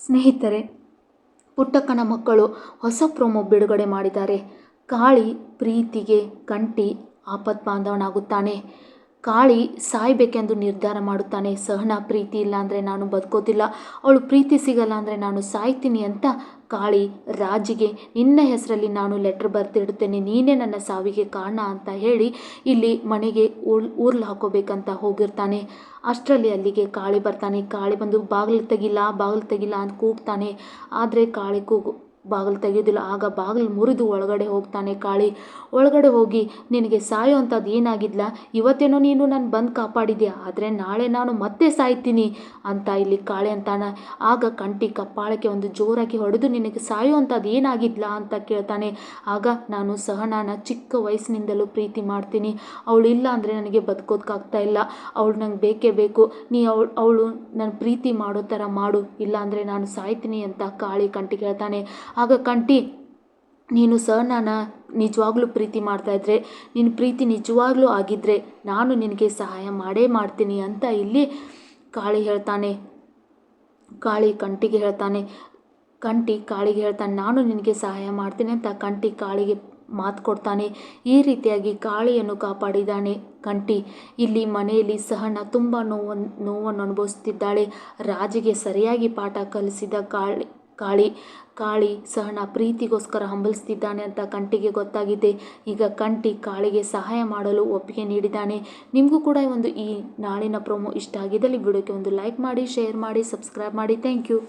ಸ್ನೇಹಿತರೆ ಪುಟ್ಟಕ್ಕನ ಮಕ್ಕಳು ಹೊಸ ಪ್ರೋಮೋ ಬಿಡುಗಡೆ ಮಾಡಿದ್ದಾರೆ. ಕಾಳಿ ಪ್ರೀತಿಗೆ ಕಂಟಿ ಆಪತ್ ಬಾಂಧವನಾಗುತ್ತಾನೆ ಕಾಳಿ ಸಾಯ್ಬೇಕೆಂದು ನಿರ್ಧಾರ ಮಾಡುತ್ತಾನೆ. ಸಹನ, ಪ್ರೀತಿ ಇಲ್ಲ ಅಂದರೆ ನಾನು ಬದುಕೋದಿಲ್ಲ ಅವಳು ಪ್ರೀತಿ ಸಿಗಲ್ಲ ಅಂದರೆ ನಾನು ಸಾಯ್ತೀನಿ ಅಂತ ಕಾಳಿ ರಾಜಿಗೆ, ನಿನ್ನ ಹೆಸರಲ್ಲಿ ನಾನು ಲೆಟ್ರ್ ಬರೆದಿಡುತ್ತೇನೆ, ನೀನೇ ನನ್ನ ಸಾವಿಗೆ ಕಾರಣ ಅಂತ ಹೇಳಿ ಇಲ್ಲಿ ಮನೆಗೆ ಊರ್, ಊರ್ಲು ಹಾಕೋಬೇಕಂತ ಹೋಗಿರ್ತಾನೆ. ಅಷ್ಟರಲ್ಲಿ ಅಲ್ಲಿಗೆ ಕಾಳಿ ಬರ್ತಾನೆ. ಕಾಳಿ ಬಂದು, ಬಾಗಿಲು ತೆಗಿಲ್ಲ ಬಾಗಿಲು ತೆಗಿಲ್ಲ ಅಂತ ಕೂಗ್ತಾನೆ. ಆದರೆ ಕಾಳಿ ಕೂಗು ಬಾಗಿಲು ತೆಗೆಯೋದಿಲ್ಲ ಆಗ ಬಾಗಿಲು ಮುರಿದು ಒಳಗಡೆ ಹೋಗ್ತಾನೆ ಕಾಳಿ. ಒಳಗಡೆ ಹೋಗಿ, ನಿನಗೆ ಸಾಯೋ ಅಂಥದ್ದು ಏನಾಗಿದ್ಲ? ಇವತ್ತೇನೋ ನೀನು ನಾನು ಬಂದು ಕಾಪಾಡಿದ್ಯಾ? ಆದರೆ ನಾಳೆ ನಾನು ಮತ್ತೆ ಸಾಯ್ತೀನಿ ಅಂತ ಇಲ್ಲಿ ಕಾಳಿ ಅಂತಾನ. ಆಗ ಕಂಟಿ ಕಪ್ಪಾಳಕ್ಕೆ ಒಂದು ಜೋರಾಗಿ ಹೊಡೆದು, ನಿನಗೆ ಸಾಯೋ ಅಂಥದ್ದು ಏನಾಗಿದ್ಲ ಅಂತ ಕೇಳ್ತಾನೆ. ಆಗ ನಾನು ಸಹನಾನ ಚಿಕ್ಕ ವಯಸ್ಸಿನಿಂದಲೂ ಪ್ರೀತಿ ಮಾಡ್ತೀನಿ. ಅವಳು ಇಲ್ಲ ಅಂದರೆ ನನಗೆ ಬದುಕೋದಕ್ಕಾಗ್ತಾ ಇಲ್ಲ. ಅವಳು ನಂಗೆ ಬೇಕೇ ಬೇಕು. ನೀ ಅವಳು ಅವಳು ನನ್ನ ಪ್ರೀತಿ ಮಾಡೋ ಥರ ಮಾಡು. ಇಲ್ಲ ಅಂದರೆ ನಾನು ಸಾಯ್ತೀನಿ ಅಂತ ಕಾಳಿ ಕಂಟಿ ಕೇಳ್ತಾನೆ. ಆಗ ಕಂಟಿ ನೀನು ಸಹನಾನ ನಿಜವಾಗ್ಲೂ ಪ್ರೀತಿ ಮಾಡ್ತಾಯಿದ್ರೆ ನಿನ್ನ ಪ್ರೀತಿ ನಿಜವಾಗ್ಲೂ ಆಗಿದ್ದರೆ ನಾನು ನಿನಗೆ ಸಹಾಯ ಮಾಡೇ ಮಾಡ್ತೀನಿ ಅಂತ ಇಲ್ಲಿ ಕಾಳಿ ಹೇಳ್ತಾನೆ. ಕಾಳಿ ಕಂಟಿಗೆ ಹೇಳ್ತಾನೆ ಕಂಟಿ ಕಾಳಿಗೆ ಹೇಳ್ತಾನೆ ನಾನು ನಿನಗೆ ಸಹಾಯ ಮಾಡ್ತೀನಿ ಅಂತ ಕಂಟಿ ಕಾಳಿಗೆ ಮಾತು ಕೊಡ್ತಾನೆ. ಈ ರೀತಿಯಾಗಿ ಕಾಳಿಯನ್ನು ಕಾಪಾಡಿದ್ದಾನೆ ಕಂಟಿ ಇಲ್ಲಿ ಮನೆಯಲ್ಲಿ ಸಹನ ತುಂಬ ನೋವನ್ನು ನೋವನ್ನು ಅನುಭವಿಸ್ತಿದ್ದಾಳೆ ರಾಜಿಗೆ ಸರಿಯಾಗಿ ಪಾಠ ಕಲಿಸಿದ ಕಾಳಿ ಕಾಳಿ ಕಾಳಿ ಸಹನ ಪ್ರೀತಿಗೋಸ್ಕರ ಹಂಬಲಿಸ್ತಿದ್ದಾನೆ ಅಂತ ಕಂಟಿಗೆ ಗೊತ್ತಾಗಿದೆ. ಈಗ ಕಂಟಿ ಕಾಳಿಗೆ ಸಹಾಯ ಮಾಡಲು ಒಪ್ಪಿಗೆ ನೀಡಿದ್ದಾನೆ. ನಿಮಗೂ ಕೂಡ ಒಂದು ಈ ನಾಳಿನ ಪ್ರೊಮೋ ಇಷ್ಟ ಆಗಿದ್ದಲ್ಲಿ ವಿಡಿಯೋಕ್ಕೆ ಒಂದು ಲೈಕ್ ಮಾಡಿ ಶೇರ್ ಮಾಡಿ ಸಬ್ಸ್ಕ್ರೈಬ್ ಮಾಡಿ. Thank you